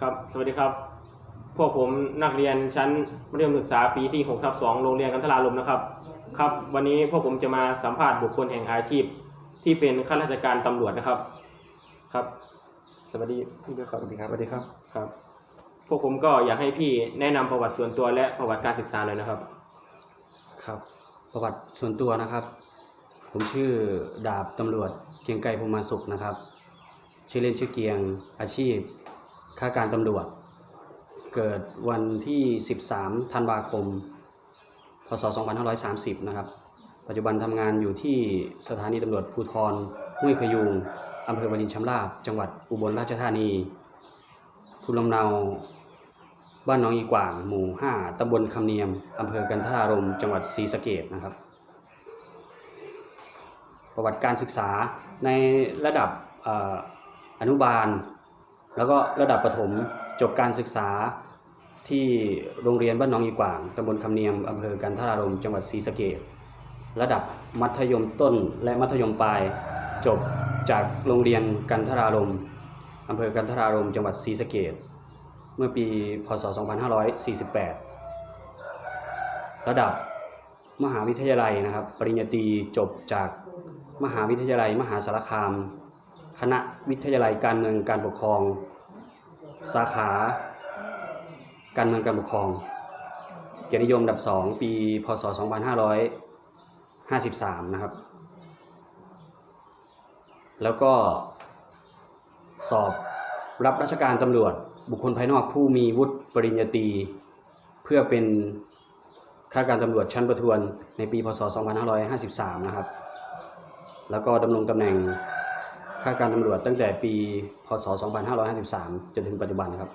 ครับ สวัสดีครับ พวกผมนักเรียนชั้นมัธยมศึกษาปีที่6ทับ2โรงเรียนกันทราลมนะครับ ครับ วันนี้พวกผมจะมาสัมภาษณ์บุคคลแห่งอาชีพ ที่เป็นข้าราชการตำรวจนะครับ ครับ สวัสดีพี่ด้วยครับ สวัสดีครับ สวัสดีครับ ครับ พวกผมก็อยากให้พี่แนะนำประวัติส่วนตัวและประวัติการศึกษาหน่อยนะครับ ครับ ประวัติส่วนตัวนะครับ ผมชื่อดาบตำรวจเกรียงไกรพรหมาสุขนะครับ ชื่อเล่นชื่อเกียงอาชีพ ข้าการตำรวจ เกิดวันที่ 13 ธันวาคม พศ 2530 นะครับ ปัจจุบันทำงานอยู่ที่สถานีตำรวจภูธรห้วยขยุงอำเภอวารินชำราบ จังหวัดอุบลราชธานีภูมิลำเนา บ้านน้องอีกว่าง หมู่ 5ตำบลคำเนียมอำเภอกันทารมจังหวัดศรีสะเกดนะครับ ประวัติการศึกษาในระดับอออนุบาล แล้วก็ระดับประถมจบการศึกษาที่โรงเรียนบ้านหน้องอีกว่างตำบลคำเนียมอำเภอกันทรารมจังหวัดศรีสะเกดระดับมัธยมต้นและมัธยมปลาย จบจากโรงเรียนกันทรารมอำเภอกันทรารมจังหวัดศรีสะเกดเมื่อปีพศ 2548 ระดับมหาวิทยาลัยนะครับ ปริญญาตรีจบจากมหาวิทยาลัย มหาสารคาม คณะวิทยาลัยการเมืองการปกครอง สาขา การเมืองการปกครอง เกียรตินิยมอันดับ2ปี พศ 2553 นะครับ แล้วก็สอบรับราชการตำรวจบุคคลภายนอกผู้มีวุฒิปริญญาตรีเพื่อเป็นข้าราชการตำรวจชั้นประทวนในปี พศ 2553 นะครับ แล้วก็ดำรงตำแหน่ง ข้าราชการตำรวจตั้งแต่ปีพศ 2553 จนถึงปัจจุบันครับ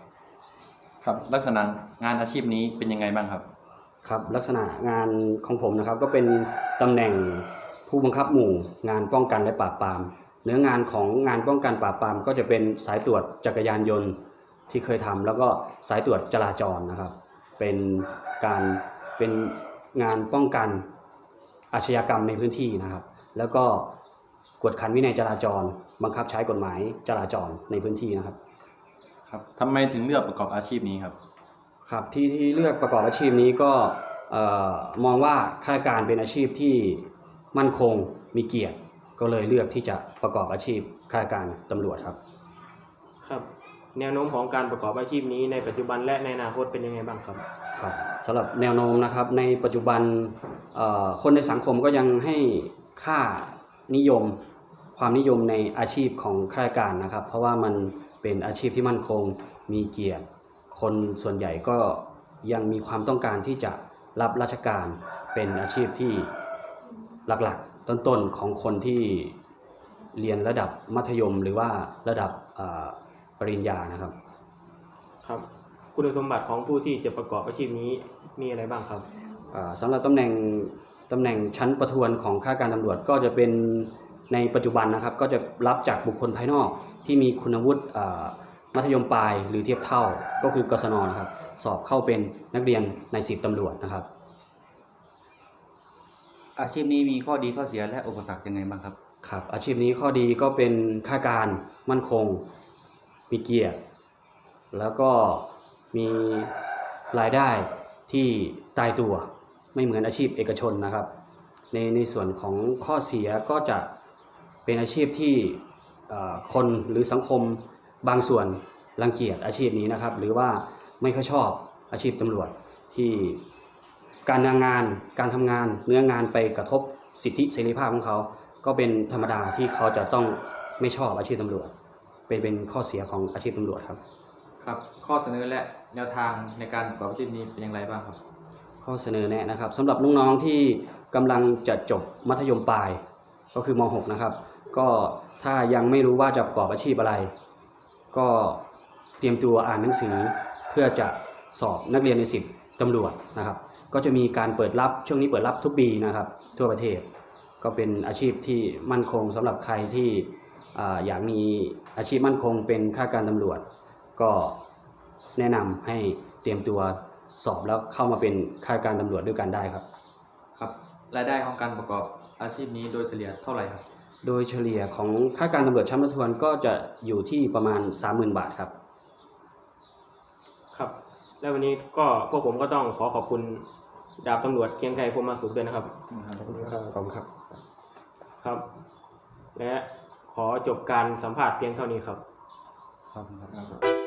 ครับ ลักษณะงานอาชีพนี้เป็นยังไงบ้างครับ ครับลักษณะงานของผมนะครับก็เป็นตำแหน่งผู้บังคับหมู่งานป้องกันและปราบปราม เนื้องานของงานป้องกันปราบปรามก็จะเป็นสายตรวจจักรยานยนต์ที่เคยทำแล้วก็สายตรวจจราจรนะครับ เป็นการเป็นงานป้องกันอาชญากรรมในพื้นที่นะครับ แล้วก็ กวดขันวินัยจราจร บังคับใช้กฎหมายจราจรในพื้นที่นะครับ ครับทำไมถึงเลือกประกอบอาชีพนี้ครับ ครับที่ที่เลือกประกอบอาชีพนี้ก็เอ่อมองว่าข้าราชการเป็นอาชีพที่มั่นคงมีเกียรติ ก็เลยเลือกที่จะประกอบอาชีพข้าราชการตำรวจครับ ครับแนวโน้มของการประกอบอาชีพนี้ในปัจจุบันและในอนาคตเป็นยังไงบ้างครับครับสำหรับแนวโน้มนะครับในปัจจุบันเอ่อคนในสังคมก็ยังให้ค่านิยม ความนิยมในอาชีพของข้าราชการนะครับ เพราะว่ามันเป็นอาชีพที่มั่นคงมีเกียรติ คนส่วนใหญ่ก็ยังมีความต้องการที่จะรับราชการเป็นอาชีพที่หลักๆ ต้นๆของคนที่เรียนระดับมัธยมหรือว่าระดับปริญญานะครับ ครับคุณสมบัติของผู้ที่จะประกอบอาชีพนี้มีอะไรบ้างครับอ่าสำหรับตำแหน่งตำแหน่งชั้นประทวนของข้าราชการตำรวจก็จะเป็น ในปัจจุบันนะครับก็จะรับจากบุคคลภายนอกที่มีคุณวุฒิอ่ามัธยมปลายหรือเทียบเท่าก็คือกศนนะครับสอบเข้าเป็นนักเรียนในสิบตำรวจนะครับ อาชีพนี้มีข้อดีข้อเสียและอุปสรรคยังไงบ้างครับครับ อาชีพนี้ข้อดีก็เป็นข้าราชการมั่นคง มีเกียรติ แล้วก็มีรายได้ที่ตายตัวไม่เหมือนอาชีพเอกชนนะครับ ในในส่วนของข้อเสียก็จะ เป็นอาชีพที่เอ่อคนหรือสังคมบางส่วนรังเกียจอาชีพนี้นะครับ หรือว่าไม่ค่อยชอบอาชีพตำรวจที่การงานการทำงานเนื้องานไปกระทบสิทธิเสรีภาพของเขา ก็เป็นธรรมดาที่เขาจะต้องไม่ชอบอาชีพตำรวจ เป็นเป็นข้อเสียของอาชีพตำรวจครับ ครับ ข้อเสนอและแนวทางในการประกอบอาชีพนี้เป็นอย่างไรบ้างครับ ข้อเสนอแนะนะครับสำหรับน้องๆที่กำลังจะจบมัธยมปลายก็คือม .6 นะครับ ก็ถ้ายังไม่รู้ว่าจะประกอบอาชีพอะไร ก็เตรียมตัวอ่านหนังสือเพื่อจะสอบนักเรียนในสิบตำรวจนะครับ ก็จะมีการเปิดรับช่วงนี้เปิดรับทุกปีนะครับ ทั่วประเทศ ก็เป็นอาชีพที่มั่นคงสำหรับใครที่อ่อยากมีอาชีพมั่นคงเป็นข้าราชการตำรวจ ก็แนะนำให้เตรียมตัวสอบแล้วเข้ามาเป็นข้าราชการตำรวจด้วยกันได้ครับครับรายได้ของการประกอบอาชีพนี้โดยเฉลี่ยเท่าไหร่ครับ โดยเฉลี่ยของข้าราชการตำรวจชั้นประทวนก็จะอยู่ที่ประมาณ 30,000 บาทครับ ครับ และวันนี้ก็พวกผมก็ต้องขอขอบคุณดาบตำรวจเกรียงไกรพรหมมาสุขด้วยนะครับ ขอบคุณครับขอบคุณครับ ครับ และขอจบการสัมภาษณ์เพียงเท่านี้ครับ ขอบคุณครับครับ